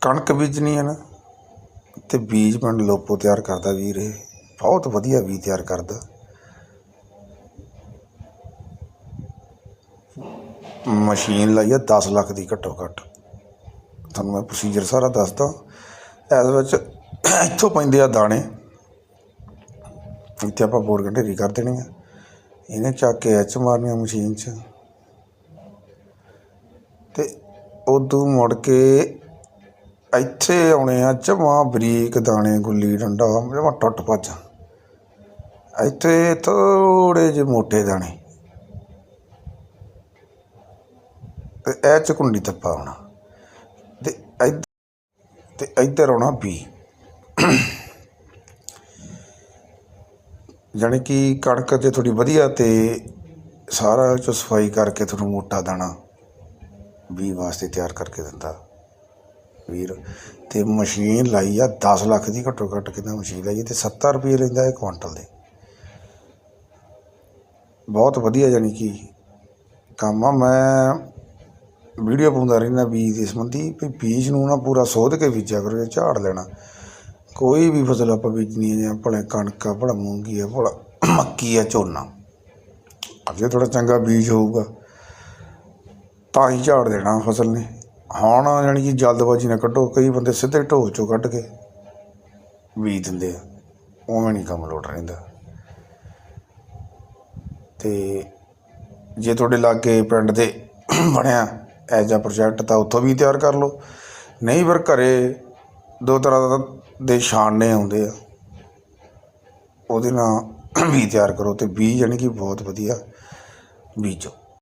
ਕਣਕ ਬੀਜਣੀ ਹੈ ਨਾ, ਤੇ ਬੀਜ ਪਿੰਡ ਲੋਪੋ ਤਿਆਰ ਕਰਦਾ ਵੀਰ ਇਹ। ਬਹੁਤ ਵਧੀਆ ਬੀਜ ਤਿਆਰ ਕਰਦਾ। ਮਸ਼ੀਨ ਲਈ ਆ 10 ਲੱਖ ਦੀ ਘੱਟੋ ਘੱਟ। ਤੁਹਾਨੂੰ ਮੈਂ ਪ੍ਰੋਸੀਜਰ ਸਾਰਾ ਦੱਸਦਾ। ਇਸ ਵਿੱਚ ਇੱਥੋਂ ਪੈਂਦੇ ਆ ਦਾਣੇ। ਇੱਥੇ ਆਪਾਂ ਬੋਰ ਘੰਟੇਰੀ ਕਰ ਦੇਣੀ ਆ। ਇਹਨੇ ਚੱਕ ਕੇ ਐਚ ਮਾਰਨੀ ਆ ਮਸ਼ੀਨ 'ਚ। ਤੇ ਉਦੋਂ ਮੁੜ ਕੇ ਇੱਥੇ ਆਉਣੇ ਆ ਜਮਾਂ ਬਰੀਕ ਦਾਣੇ ਗੁੱਲੀ ਡੰਡਾ, ਜਮਾ ਟੁੱਟ ਭੱਜ। ਇੱਥੇ ਥੋੜੇ ਜਿਹੇ ਮੋਟੇ ਦਾਣੇ। ਤੇ ਇਹ ਚ ਕੁੰਡੀ ਤੱਪਾ ਆਉਣਾ ਤੇ ਇੱਧ- ਤੇ ਇੱਧਰ ਆਉਣਾ ਬੀ। ਜਾਣੀ ਕਿ ਕਣਕ ਜੇ ਥੋੜੀ ਵਧੀਆ ਤੇ ਸਾਰਾ ਚ ਸਫ਼ਾਈ ਕਰਕੇ ਤੁਹਾਨੂੰ ਮੋਟਾ ਦਾਣਾ ਵੀ ਵਾਸਤੇ ਤਿਆਰ ਕਰਕੇ ਦਿੰਦਾ। ਵੀਰ। ਤੇ ਮਸ਼ੀਨ ਲਾਈ ਆ 10 ਲੱਖ ਦੀ ਘੱਟੋ ਘੱਟ ਕਿੰਨਾ ਮਸ਼ੀਨ ਲਾਈ ਆ, ਤੇ 70 ਰੁਪਏ ਲੈਂਦਾ ਇਹ ਕੁਆਂਟਲ ਦੇ। ਬਹੁਤ ਵਧੀਆ ਜਾਨੀ ਕਿ ਕੰਮ ਆ। ਮੈਂ ਵੀਡੀਓ ਪਾਉਂਦਾ ਰਹਿੰਦਾ ਬੀਜ ਦੇ ਸੰਬੰਧੀ, ਵੀ ਬੀਜ ਨੂੰ ਨਾ ਪੂਰਾ ਸੋਧ ਕੇ ਬੀਜਿਆ ਕਰੋ ਝਾੜ ਲੈਣਾ। ਕੋਈ ਵੀ ਫਸਲ ਆਪਾਂ ਬੀਜਣੀ ਹੈ ਜਾਂ ਭਲੇ ਕਣਕ ਆ, ਭਲਾ ਮੂੰਗੀ ਆ, ਭਲਾ ਮੱਕੀ ਆ, ਝੋਨਾ। ਅਜੇ ਥੋੜਾ ਚੰਗਾ ਬੀਜ ਹੋਊਗਾ। ਤਾਂ ਹੀ ਝਾੜ ਦੇਣਾ ਫਸਲ ਨੇ। ਹੁਣ ਜਾਣੀ ਕਿ ਜਲਦਬਾਜ਼ੀ ਨਾ ਕੱਢੋ, ਕਈ ਬੰਦੇ ਸਿੱਧੇ ਢੋਲ ਚੋਂ ਕੱਢ ਕੇ ਬੀਜ ਦਿੰਦੇ ਆ, ਉਵੇਂ ਨਹੀਂ ਕੰਮ ਲੋਟ ਰਹਿੰਦਾ। ਤੇ ਜੇ ਤੁਹਾਡੇ ਲਾਗੇ ਪਿੰਡ ਦੇ ਬਣਿਆ ਐਜ਼ ਆ ਪ੍ਰੋਜੈਕਟ ਤਾਂ ਉੱਥੋਂ ਵੀ ਤਿਆਰ ਕਰ ਲਓ। ਨਹੀਂ ਫਿਰ ਘਰੇ ਦੋ ਤਰ੍ਹਾਂ ਦਾ ਦੇ ਛਾਣਨੇ ਆਉਂਦੇ ਆ। ਉਹਦੇ ਨਾਲ ਵੀ ਤਿਆਰ ਕਰੋ ਤੇ ਬੀਜ ਜਾਣੀ ਕਿ ਬਹੁਤ ਵਧੀਆ ਬੀਜੋ।